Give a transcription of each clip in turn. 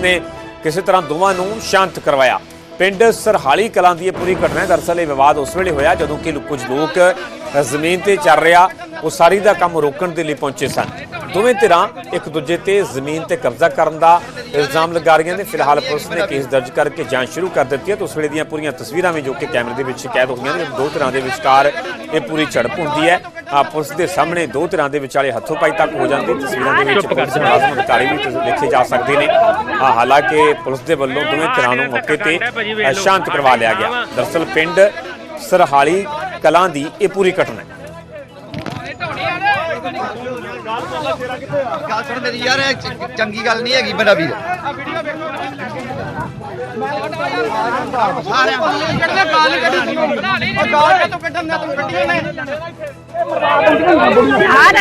ਨੇ ਕਿਸੇ ਤਰ੍ਹਾਂ ਦੋਵਾਂ ਨੂੰ ਸ਼ਾਂਤ ਕਰਵਾਇਆ। ਪਿੰਡ ਸਰਹਾਲੀ ਕਲਾਂ ਦੀ ਇਹ ਪੂਰੀ ਘਟਨਾ ਹੈ। ਦਰਅਸਲ ਇਹ ਵਿਵਾਦ ਉਸ ਵੇਲੇ ਹੋਇਆ ਜਦੋਂ ਕਿ ਕੁਝ ਲੋਕ ਜ਼ਮੀਨ ਤੇ ਚੱਲ ਰਿਹਾ। ਉਸਾਰੀ ਦਾ ਕੰਮ ਰੋਕਣ ਦੇ ਲਈ ਪਹੁੰਚੇ ਸਨ। ਦੋਵੇਂ ਧਿਰਾਂ ਇੱਕ ਦੂਜੇ ਤੇ ਜ਼ਮੀਨ ਤੇ ਕਬਜ਼ਾ ਕਰਨ ਦਾ ਇਲਜ਼ਾਮ ਲਗਾ ਰਹੀਆਂ ਨੇ। ਫਿਲਹਾਲ ਪੁਲਿਸ ਨੇ ਕੇਸ ਦਰਜ ਕਰਕੇ ਜਾਂਚ ਸ਼ੁਰੂ ਕਰ ਦਿੱਤੀ ਹੈ ਤੇ ਉਸ ਵੇਲੇ ਦੀਆਂ ਪੂਰੀਆਂ ਤਸਵੀਰਾਂ ਵੀ ਜੋ ਕਿ ਕੈਮਰੇ ਦੇ ਵਿੱਚ ਕੈਦ ਹੋਈਆਂ ਨੇ। ਦੋ ਧਿਰਾਂ ਦੇ ਵਿਚਕਾਰ ਇਹ ਪੂਰੀ ਝੜਪ ਹੁੰਦੀ ਹੈ। ਪੁਲਿਸ ਦੇ ਸਾਹਮਣੇ ਦੋ ਧਿਰਾਂ ਦੇ ਵਿਚਾਲੇ ਹੱਥੋਂ ਪਾਈ ਤੱਕ ਹੋ ਜਾਂਦੀ। ਤਸਵੀਰਾਂ ਦੇ ਵਿੱਚ ਪੁਲਿਸ ਮੁਲਾਜ਼ਮ ਅਧਿਕਾਰੀ ਵੀ ਦੇਖੇ ਜਾ ਸਕਦੇ ਨੇ। ਹਾਲਾਂਕਿ ਪੁਲਿਸ ਦੇ ਵੱਲੋਂ ਦੋਵੇਂ ਧਿਰਾਂ ਨੂੰ ਮੌਕੇ ਤੇ ਸ਼ਾਂਤ ਕਰਵਾ ਲਿਆ ਗਿਆ। ਦਰਅਸਲ ਪਿੰਡ ਸਰਹਾਲੀ ਕਲਾਂ ਦੀ ਇਹ ਪੂਰੀ ਘਟਨਾ ਹੈ। ਗੱਲ ਸੁਣ ਮੇਰੀ ਯਾਰ ਚੰਗੀ ਗੱਲ ਨਹੀਂ ਹੈਗੀ ਮੇਰਾ ਵੀਰ।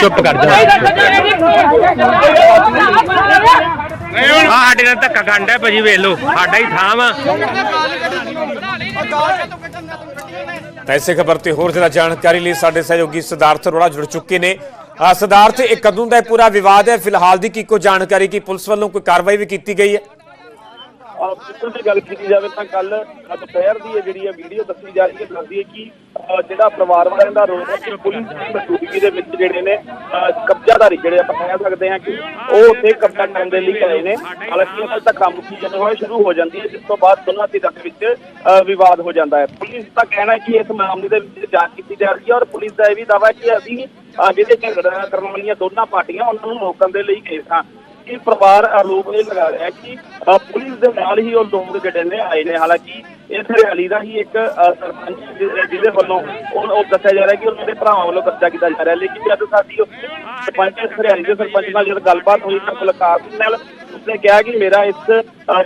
ਚੁੱਪ ਕਰ ਜਾ। ਆ ਸਾਡੇ ਨਾਲ ਧੱਕਾ ਖਾਂਦਾ ਭਾਜੀ ਵੇਖ ਲਓ ਸਾਡਾ ਹੀ ਥਾਂ ਵਾ। ਤਾਂ ਇਸੇ ਖਬਰ ਤੇ ਹੋਰ ਜ਼ਿਆਦਾ ਜਾਣਕਾਰੀ ਲਈ ਸਾਡੇ ਸਹਿਯੋਗੀ ਸਿਧਾਰਥ ਅਰੋੜਾ ਜੁੜ ਚੁੱਕੇ ਨੇ। ਆ ਸਿਧਾਰਥ ਇਹ ਕਦੋਂ ਦਾ ਪੂਰਾ ਵਿਵਾਦ ਹੈ। ਫਿਲਹਾਲ ਦੀ ਕੀ ਕੋਈ ਜਾਣਕਾਰੀ ਕੀ ਪੁਲਿਸ ਵੱਲੋਂ ਕੋਈ ਕਾਰਵਾਈ ਵੀ ਕੀਤੀ ਗਈ ਹੈ? ਪੁੱਤਰ ਦੀ ਗੱਲ ਕੀਤੀ ਜਾਵੇ ਤਾਂ ਕੱਲ ਦੁਪਹਿਰ ਦੀ ਇਹ ਜਿਹੜੀ ਹੈ ਵੀਡੀਓ ਦੱਸੀ ਜਾ ਰਹੀ ਹੈ ਦੱਸਦੀ ਹੈ ਕਿ ਜਿਹੜਾ ਪਰਿਵਾਰ ਵਾਲਿਆਂ ਦਾ ਰੋਲ ਹੈ ਕਿ ਪੁਲਿਸ ਦੀ ਮੌਜੂਦਗੀ ਦੇ ਵਿੱਚ ਜਿਹੜੇ ਨੇ ਕਬਜ਼ਾਦਾਰੀ ਜਿਹੜੇ ਆਪਾਂ ਕਹਿ ਸਕਦੇ ਹਾਂ ਕਿ ਉਹ ਉੱਥੇ ਕਬਜ਼ਾ ਕਰਨ ਦੇ ਲਈ ਆਏ ਨੇ। ਹਾਲਾਂਕਿ ਉਹਨਾਂ ਦਾ ਕੰਮ ਕੀ ਜਦੋਂ ਹੋਇਆ ਸ਼ੁਰੂ ਹੋ ਜਾਂਦੀ ਹੈ ਜਿਸ ਤੋਂ ਬਾਅਦ ਦੋਨਾਂ ਧਿਰਾਂ ਦੇ ਵਿੱਚ ਅਹ, ਵਿਵਾਦ ਹੋ ਜਾਂਦਾ ਹੈ। ਪੁਲਿਸ ਦਾ ਕਹਿਣਾ ਹੈ ਕਿ ਇਸ ਮਾਮਲੇ ਦੇ ਵਿੱਚ ਜਾਂਚ ਕੀਤੀ ਜਾ ਰਹੀ ਹੈ ਔਰ ਪੁਲਿਸ ਦਾ ਇਹ ਵੀ ਦਾਅਵਾ ਹੈ ਕਿ ਅਸੀਂ ਅਹ, ਜਿਹੜੇ ਝਗੜਾ ਕਰਨ ਵਾਲੀਆਂ ਦੋਨਾਂ ਪਾਰਟੀਆਂ ਉਹਨਾਂ ਨੂੰ ਰੋਕਣ ਦੇ ਲਈ ਗਏ ਸਾਂ। ਇਹ ਪਰਿਵਾਰ ਆਰੋਪ ਇਹ ਲਗਾ ਰਿਹਾ ਕਿ ਪੁਲਿਸ ਦੇ ਨਾਲ ਹੀ ਉਹ ਲੋਕ ਜਿਹੜੇ ਨੇ ਆਏ ਨੇ। ਹਾਲਾਂਕਿ ਇਸ ਹਰਿਆਲੀ ਦਾ ਹੀ ਇੱਕ ਸਰਪੰਚ ਜਿਹਦੇ ਵੱਲੋਂ ਉਹ ਦੱਸਿਆ ਜਾ ਰਿਹਾ ਕਿ ਉਹਨਾਂ ਦੇ ਭਰਾਵਾਂ ਵੱਲੋਂ ਕਬਜ਼ਾ ਕੀਤਾ ਜਾ ਰਿਹਾ। ਲੇਕਿਨ ਜਦ ਸਾਡੀ ਸਰਪੰਚ, ਹਰਿਆਲੀ ਦੇ ਸਰਪੰਚ ਨਾਲ ਜਦ ਗੱਲਬਾਤ ਹੋਈ ਤਾਂ ਮੁਲਾਕਾਤ ਨਾਲ ਉਸਨੇ ਕਿਹਾ ਕਿ ਮੇਰਾ ਇਸ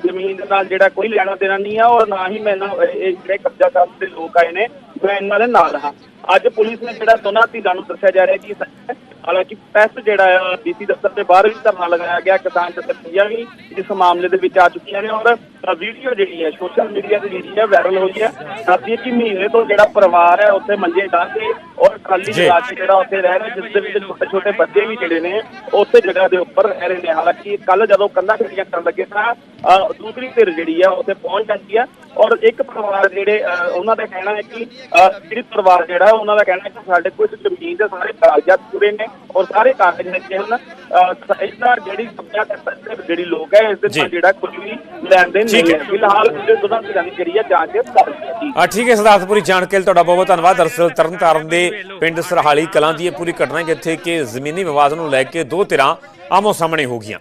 ਜ਼ਮੀਨ ਦੇ ਨਾਲ ਜਿਹੜਾ ਕੋਈ ਲੈਣਾ ਦੇਣਾ ਨਹੀਂ ਆ ਔਰ ਨਾ ਹੀ ਮੈਨੂੰ ਇਹ ਜਿਹੜੇ ਕਬਜ਼ਾ ਕਰਨ ਦੇ ਲੋਕ ਆਏ ਨੇ, ਮੈਂ ਇਹਨਾਂ ਦੇ ਨਾਲ ਹਾਂ ਅੱਜ ਪੁਲਿਸ ਨੇ ਜਿਹੜਾ ਦੋਨਾਂ ਧਿਰਾਂ ਨੂੰ ਦੱਸਿਆ ਜਾ ਰਿਹਾ ਕਿ ਹੈ। ਹਾਲਾਂਕਿ ਪ੍ਰੈਸ ਜਿਹੜਾ ਆ ਡੀਸੀ ਦਫ਼ਤਰ ਦੇ ਬਾਹਰ ਵੀ ਧਰਨਾ ਲਗਾਇਆ ਗਿਆ ਕਿਸਾਨ ਜਥੇਬੰਦੀਆਂ ਵੀ ਇਸ ਮਾਮਲੇ ਦੇ ਵਿੱਚ ਆ ਚੁੱਕੀਆਂ ਨੇ ਔਰ ਵੀਡੀਓ ਜਿਹੜੀ ਹੈ ਸੋਸ਼ਲ ਮੀਡੀਆ ਤੇ ਜਿਹੜੀ ਹੈ ਵਾਇਰਲ ਹੋਈ ਹੈ ਸਾਥੀ ਕਿ ਮਹੀਨੇ ਤੋਂ ਜਿਹੜਾ ਪਰਿਵਾਰ ਹੈ ਉੱਥੇ ਮੰਜੇ ਢਾਹ ਕੇ ਔਰ ਖਾਲੀ। ਜਗ੍ਹਾ ਜਿਹੜਾ ਉੱਥੇ ਰਹਿ ਰਿਹਾ ਜਿਸ ਦੇ ਵਿੱਚ ਛੋਟੇ ਛੋਟੇ ਬੱਚੇ ਵੀ ਜਿਹੜੇ ਨੇ ਉੱਥੇ ਜਗ੍ਹਾ ਦੇ ਉੱਪਰ ਰਹਿ ਰਹੇ ਨੇ ਹਾਲਾਂਕਿ ਕੱਲ ਜਦੋਂ ਕੰਧਾਂ ਖੜੀਆਂ ਕਰਨ ਲੱਗੇ ਤਾਂ ਦੂਸਰੀ ਧਿਰ ਜਿਹੜੀ ਆ ਉੱਥੇ ਪਹੁੰਚ ਜਾਂਦੀ ਆ ਔਰ ਇੱਕ ਪਰਿਵਾਰ ਜਿਹੜੇ ਉਹਨਾਂ ਦਾ ਕਹਿਣਾ ਹੈ ਕਿ ਜਿਹੜੀ ਪਰਿਵਾਰ ਜਿਹੜਾ ਉਹਨਾਂ ਦਾ ਕਹਿਣਾ ਹੈ ਕਿ ਸਾਡੇ ਕੋਲ ਇਸ ਜ਼ਮੀਨ ਦੇ ਸਾਰੇ ਕਾਗਜ਼ਾਤ ਪੂਰੇ ਨੇ ਔਰ ਸਾਰੇ ਕਾਗਜ਼ ਹੈਗੇ ਹਨ ਇਸਦਾ ਜਿਹੜੀ ਕਬਜ਼ਾ ਕਰ ਸਕਦੇ ਜਿਹੜੀ ਲੋਕ ਹੈ ਇਸ ਦੇ। ਨਾਲ ਜਿਹੜਾ ਕੁਝ ਵੀ ਲੈਣ ਦੇਣ ਨਹੀਂ ਹੈ। ਹੈ। ਫਿਲਹਾਲ ਜਿਹੜੇ ਦੋਨਾਂ ਦੀ ਜਿਹੜੀ ਆ ਜਾਂਚ ਕਰ ਹੈ। ਜੀ। ਆ ਠੀਕ ਹੈ ਸਿਧਾਰਥ ਪੂਰੀ ਜਾਣਕਾਰੀ ਲਈ ਤੁਹਾਡਾ ਬਹੁਤ ਬਹੁਤ ਧੰਨਵਾਦ। ਦਰਅਸਲ ਤਰਨਤਾਰਨ ਦੇ ਪਿੰਡ ਸਰਹਾਲੀ ਕਲਾਂ ਦੀ ਇਹ ਪੂਰੀ ਘਟਨਾ ਹੈ ਜਿੱਥੇ ਕਿ ਜ਼ਮੀਨੀ ਵਿਵਾਦ ਨੂੰ ਲੈ ਕੇ ਦੋ ਧਿਰਾਂ ਆਮੋ ਸਾਹਮਣੇ ਹੋ ਗਈਆਂ।